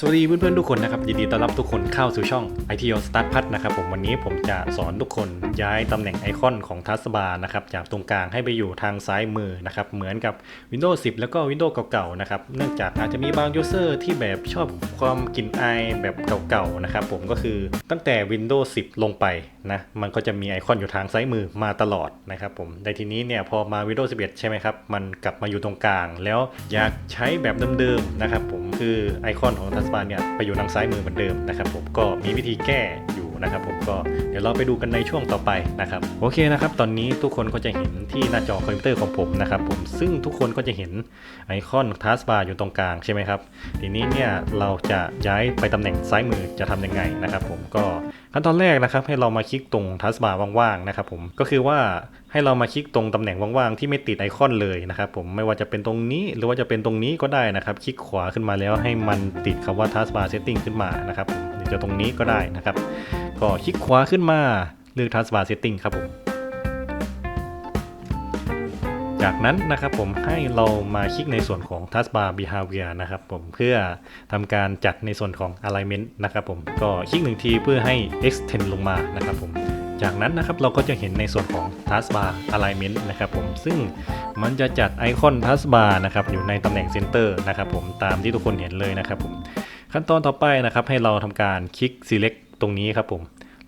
สวัสดีเพื่อนๆทุกคนนะครับยินดีต้อนรับทุกคนเข้าสู่ช่อง ITO Start พัดนะครับผมวันนี้ผมจะสอนทุกคนย้ายตำแหน่งไอคอนของทัสบาร์นะครับจากตรงกลางให้ไปอยู่ทางซ้ายมือนะครับเหมือนกับ Windows 10 แล้วก็ Windows เก่าๆนะครับเนื่องจากอาจจะมีบางยูเซอร์ที่แบบชอบความกลิ่นอายแบบเก่าๆนะครับผมก็คือตั้งแต่ Windows 10 ลงไปนะมันก็จะมีไอคอนอยู่ทางซ้ายมือมาตลอดนะครับผมในทีนี้เนี่ยพอมา Windows 11 ใช่ไหมครับมันกลับมาอยู่ตรงกลาง แล้วอยากใช้แบบเดิมๆนะครับผมคือไอคอนของทัสบาเนี่ยไปอยู่ทางซ้ายมือเหมือนเดิมนะครับผมก็มีวิธีแก้อยู่นะครับผมก็เดี๋ยวเราไปดูกันในช่วงต่อไปนะครับโอเคนะครับตอนนี้ทุกคนก็จะเห็นที่หน้าจอคอมพิวเตอร์ของผมนะครับผมซึ่งทุกคนก็จะเห็นไอคอนทัสบาร์อยู่ตรงกลางใช่ไหมครับทีนี้เนี่ยเราจะย้ายไปตำแหน่งซ้ายมือจะทำยังไงนะครับผมก็ ขั้นตอนแรกนะครับให้เรามาคลิกตรงทัสบาร์ว่างๆนะครับผมก็คือว่าให้เรามาคลิกตรงตำแหน่งว่างๆที่ไม่ติดไอคอนเลยนะครับผมไม่ว่าจะเป็นตรงนี้หรือว่าจะเป็นตรงนี้ก็ได้นะครับ คลิกขวาขึ้นมาแล้วให้มันติดคำว่าทัสบาร์เซตติ้งขึ้นมานะครับหรือจะตรงนี้ก็ได้นะครับ ก็คลิกขวาขึ้นมาเลือกทัสบาร์เซตติ้งครับผม จากนั้นนะครับผมให้เรามาคลิกในส่วนของ Taskbar Behavior นะครับผมเพื่อทำการจัดในส่วนของ Alignment นะครับผมก็คลิกหนึ่งทีเพื่อให้ extend ลงมานะครับผมจากนั้นนะครับเราก็จะเห็นในส่วนของ Taskbar Alignment นะครับผมซึ่งมันจะจัดไอคอน Taskbar นะครับอยู่ในตำแหน่ง Center นะครับผมตามที่ทุกคนเห็นเลยนะครับผมขั้นตอนต่อไปนะครับให้เราทำการคลิก Select ตรงนี้ครับผม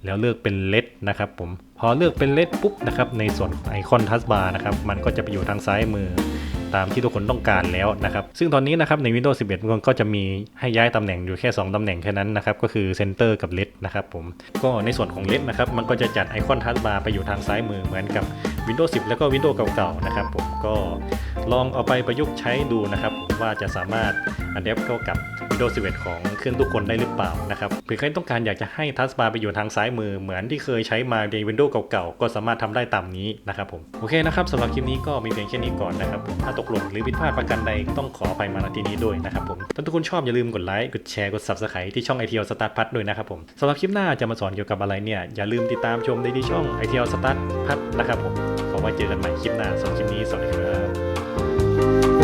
แล้วเลือกเป็น LED นะครับผมพอเลือกเป็น LED ปุ๊บนะครับในส่วนไอคอน Taskbar นะครับมันก็จะไปอยู่ทางซ้ายมือตามที่ทุกคนต้องการแล้วนะครับ ซึ่งตอนนี้นะครับใน Windows 11มันก็จะมีให้ย้ายตำแหน่งอยู่แค่ 2 ตำแหน่งแค่นั้นนะครับ ก็คือ Center กับ LED นะครับผม ก็ในส่วนของ LED นะครับ มันก็จะจัดไอคอนทัชบาร์ไปอยู่ทางซ้ายมือเหมือนกับ Windows 10 แล้วก็ Windows เก่าๆนะครับผม ก็ลองเอาไปประยุกต์ใช้ดูนะครับผม ว่าจะสามารถอัดแอปเข้ากับ Windows 11 ของเครื่องทุกคนได้หรือเปล่านะครับเผื่อใครต้องการอยากจะให้ทัชบาร์ไปอยู่ทางซ้ายมือเหมือนที่เคยใช้มาใน Windows เก่าๆ ก็สามารถทำได้ตามนี้นะครับผมโอเคนะครับสำหรับคลิปนี้ก็มีเพียงแค่นี้ก่อนนะครับถ้าตกหล่นหรือผิดพลาดประการใดต้องขออภัยมาณที่นี้ด้วยนะครับผมถ้าทุกคนชอบอย่าลืมกดไลค์กดแชร์กด subscribe ที่ช่อง ITL Start พัดด้วยนะครับผมสำหรับคลิปหน้าจะมาสอนเกี่ยวกับอะไรเนี่ยอย่าลืมติดตามชมได้ที่ช่อง ITL Start พัดนะครับผมขอไว้เจอกันใหม่คลิปหน้าสำหรับคลิปนี้สวัสดีครับ